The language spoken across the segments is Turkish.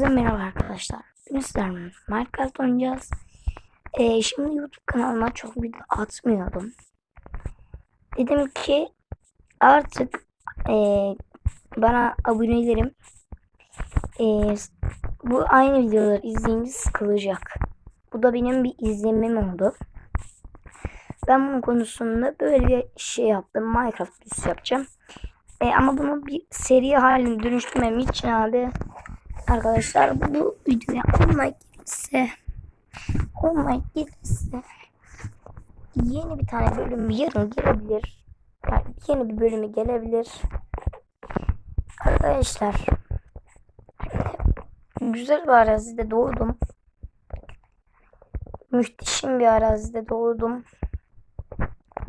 Hepinize merhaba arkadaşlar. Bugün sizlerle Minecraft oynayacağız. Ee, şimdi YouTube kanalıma çok video atmıyordum. Dedim ki artık ee, bana abonelerim ee, bu aynı videoları izleyince sıkılacak. Bu da benim bir izlemem oldu. Ben bunun konusunda böyle bir şey yaptım. Minecraft videosu yapacağım. E, ama bunu bir seri haline dönüştürmem için abi arkadaşlar bu videoya 10 like gelirse 10 like gelirse yeni bir tane bölüm yarın gelebilir. Yani yeni bir bölümü gelebilir. Arkadaşlar güzel bir arazide doğdum. Müthişim bir arazide doğdum.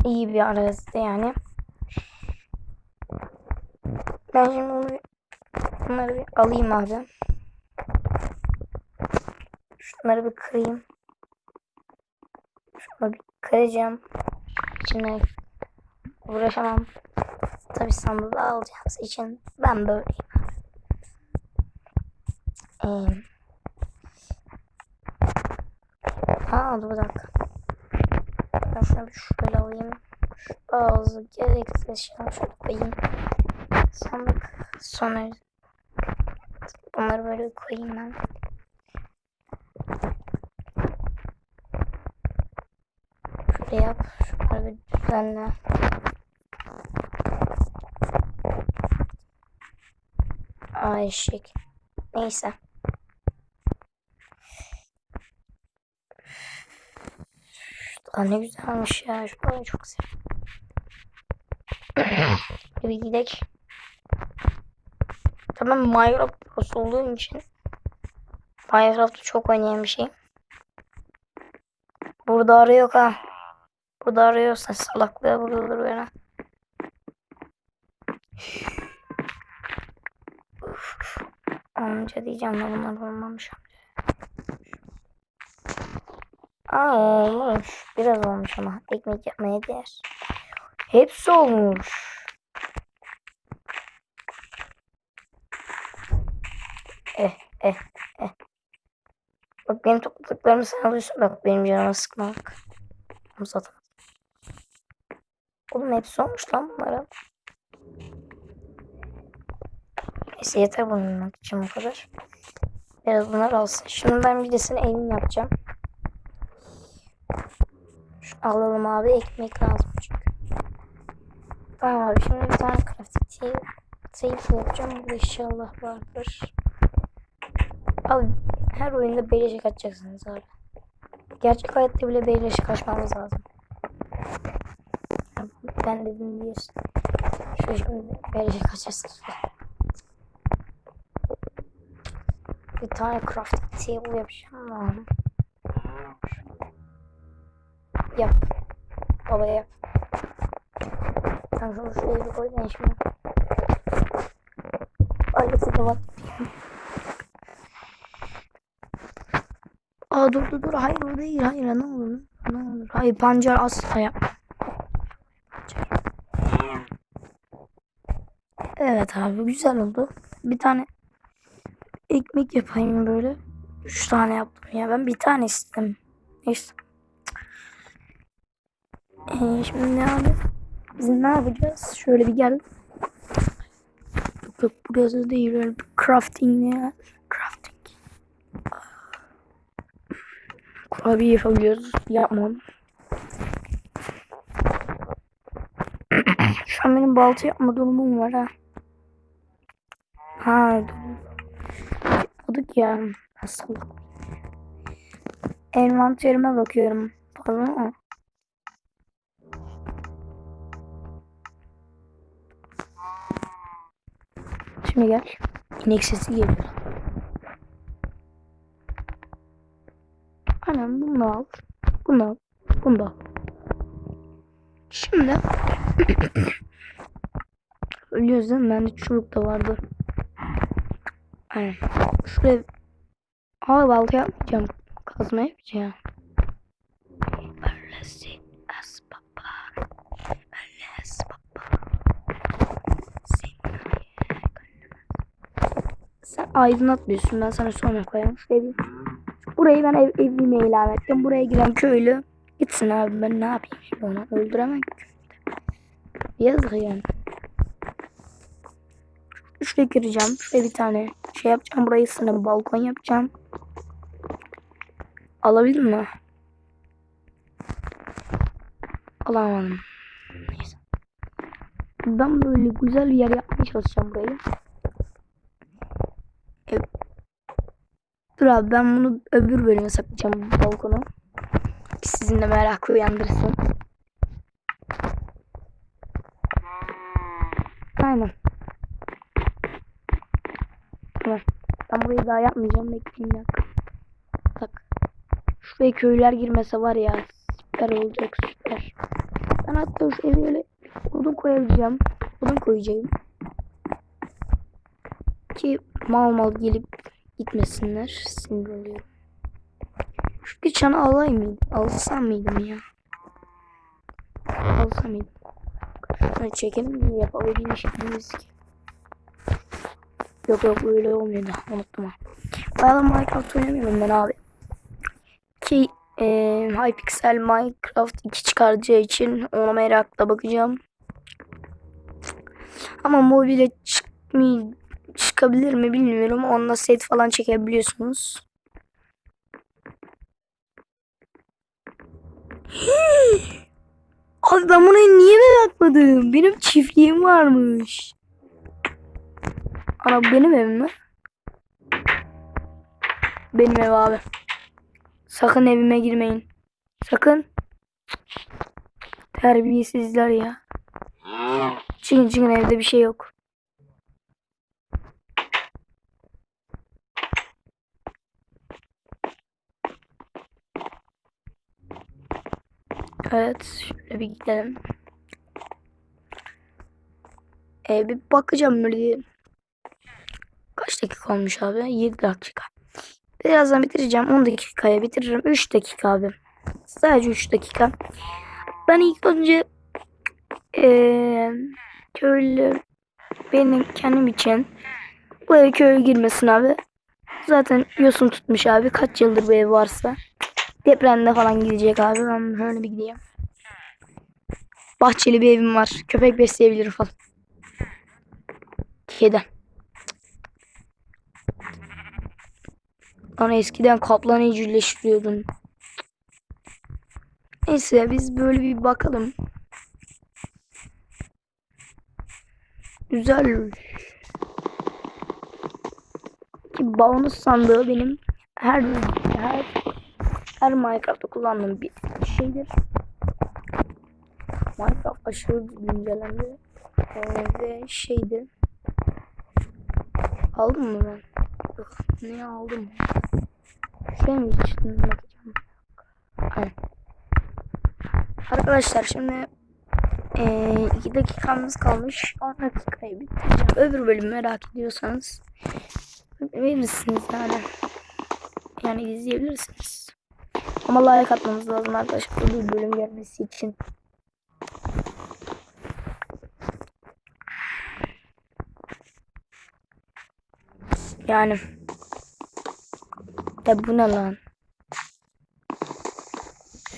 İyi bir arazide yani. Ben şimdi bunları bir alayım abi. Şunları bir kırayım. Şunu bir kıracağım. İçine uğraşamam. Tabi sandığı alacağımız için ben böyleyim. Ee, Aa dur bir dakika. Ben şunu bir şöyle alayım. Şu bazı gereksiz şeyler şöyle koyayım. Sandık sonra bunları böyle koyayım ben. Şöyle yap. Şunları bir düzenle. Ay şık. Neyse. Aa, ne güzelmiş ya. Şurayı çok seviyorum. bir gidelim. Tamam Minecraft Pro'su olduğum için Minecraft'ı çok oynayan bir şey. Burada arı yok ha. Burada arıyorsan salaklığa vurulur bana. Amca diyeceğim de bunlar olmamış. Aa olmuş. Biraz olmuş ama ekmek yapmaya değer. Hepsi olmuş. Eh eh eh. Bak benim topladıklarımı sen alıyorsun. Bak benim canıma sıkma bak. Zaten. Oğlum hepsi olmuş lan bunlara. Neyse yeter bulunmak için bu kadar. Biraz bunlar alsın. Şunu ben bir de sana elim yapacağım. Şu alalım abi ekmek lazım çünkü. Tamam abi şimdi bir tane crafting table yapacağım. Bu inşallah vardır. Abi her oyunda beleşe kaçacaksınız abi. Gerçek hayatta bile beleşe kaçmamız lazım. Ben dedim diyorsun. Şu şimdi beleşe kaçarsınız. Bir tane crafting table yapacağım lazım. Yap. Baba yap. Sen şunu şuraya bir koy ben şimdi. Ailesi de var. Aa dur dur dur. Hayır o değil. Hayır ne olur. Ne olur. Hayır pancar asla yapma. Evet abi güzel oldu. Bir tane ekmek yapayım böyle. Üç tane yaptım ya. Ben bir tane istedim. Neyse. Ee, şimdi ne abi? Biz ne yapacağız? Şöyle bir gel. Yok yok burası değil. Böyle bir crafting ya. Crafting. Kurabiye yapabiliyoruz. Yapmam. Şu an benim balta yapma durumum var ha. Dur. Yapmadık ya. Salak. Envanterime bakıyorum. Ama. Şimdi gel. İnek sesi geliyor. Anam bunu al. Bunu al. Bunu da al. Şimdi Ölüyoruz değil mi? Bende çubuk da vardı. Aynen. Şuraya Aa balta yapmayacağım. Kazma yapacağım. Öylesin as baba. Seni Sen aydınlatmıyorsun. Ben sana sonra koyarım. Şu evi. Burayı ben ev, evimi ilan ettim. Buraya giren köylü gitsin abi. Ben ne yapayım şimdi onu? Öldüremem ki. Yazık yani. Şuraya gireceğim. Şuraya bir tane şey yapacağım. Burayı sana balkon yapacağım. Alabildin mi? Alamadım. Neyse. Ben böyle güzel bir yer yapmaya çalışacağım burayı. Evet. Dur abi ben bunu öbür bölüme saklayacağım balkonu. Sizin de merakı uyandırsın. Tamam. Ben burayı daha yapmayacağım. Bekleyin bir dakika. Bak. Şuraya köyler girmese var ya süper olacak süper. Ben hatta şu evi öyle odun koyacağım. Odun koyacağım. Ki mal mal gelip gitmesinler. Sinir oluyorum. Şu geçen alayım mıydı? Alsam mıydım ya? Alsam mıydım? Şunu çekelim mi? Yapabilmişiz ki. Yok yok öyle olmuyor da unuttum. Bayağı Minecraft oynamıyorum ben abi. Ki e, Hypixel Minecraft 2 çıkaracağı için ona merakla bakacağım. Ama mobile çıkmay çıkabilir mi bilmiyorum. Onunla set falan çekebiliyorsunuz. Abi ben buna niye merakmadım? Benim çiftliğim varmış. Ana benim evim mi? Benim ev abi. Sakın evime girmeyin. Sakın. Terbiyesizler ya. Çıkın çıkın evde bir şey yok. Evet. Şöyle bir gidelim. Ee, bir bakacağım böyle. Dakika olmuş abi? 7 dakika. Birazdan bitireceğim. 10 dakikaya bitiririm. 3 dakika abi. Sadece 3 dakika. Ben ilk önce ee, köylü benim kendim için bu eve köye girmesin abi. Zaten yosun tutmuş abi. Kaç yıldır bu ev varsa. Depremde falan gidecek abi. Ben şöyle bir gideyim. Bahçeli bir evim var. Köpek besleyebilirim falan. Kedi. Ana eskiden kaplanı evcilleştiriyordun. Neyse biz böyle bir bakalım. Güzel. Ki bonus sandığı benim her her her Minecraft'ta kullandığım bir şeydir. Minecraft aşırı güncellendi. Ee, ve şeydi. Aldım mı ben? Yok. Ne aldım? Şey içtim? Bakacağım. Aynen. Arkadaşlar şimdi ee, 2 dakikamız kalmış. 10 dakikayı bitireceğim. Öbür bölümü merak ediyorsanız verirsiniz yani. Yani izleyebilirsiniz. Ama like atmamız lazım arkadaşlar. Öbür bölüm gelmesi için. Yani. Ya bu ne lan?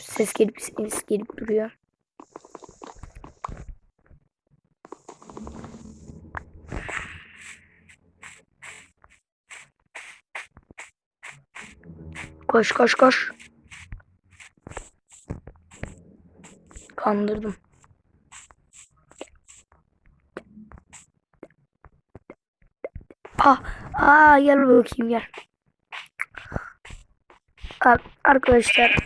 Ses gelip ses gelip duruyor. Koş koş koş. Kandırdım. Ah, aa gel bakayım gel. Ar- Arkadaşlar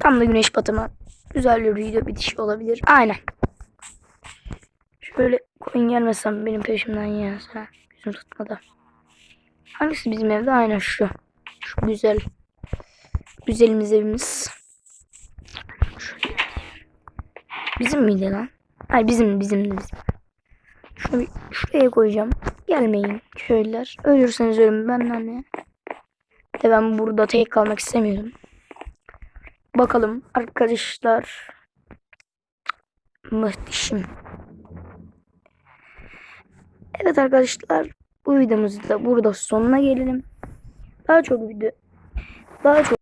tam da güneş batımı güzel bir video bitişi olabilir. Aynen. Şöyle koyun gelmesem benim peşimden ya sen gözüm tutmadı. Hangisi bizim evde? Aynen şu. Şu güzel. Güzelimiz evimiz. Şöyle. Bizim miydi lan? Hayır bizim bizim de bizim. Şunu şuraya koyacağım. Gelmeyin köylüler. Ölürseniz ölün benden ne? De ben burada tek kalmak istemiyorum. Bakalım arkadaşlar. Muhteşem. Evet arkadaşlar. Bu videomuzda da burada sonuna gelelim. Daha çok video daha çok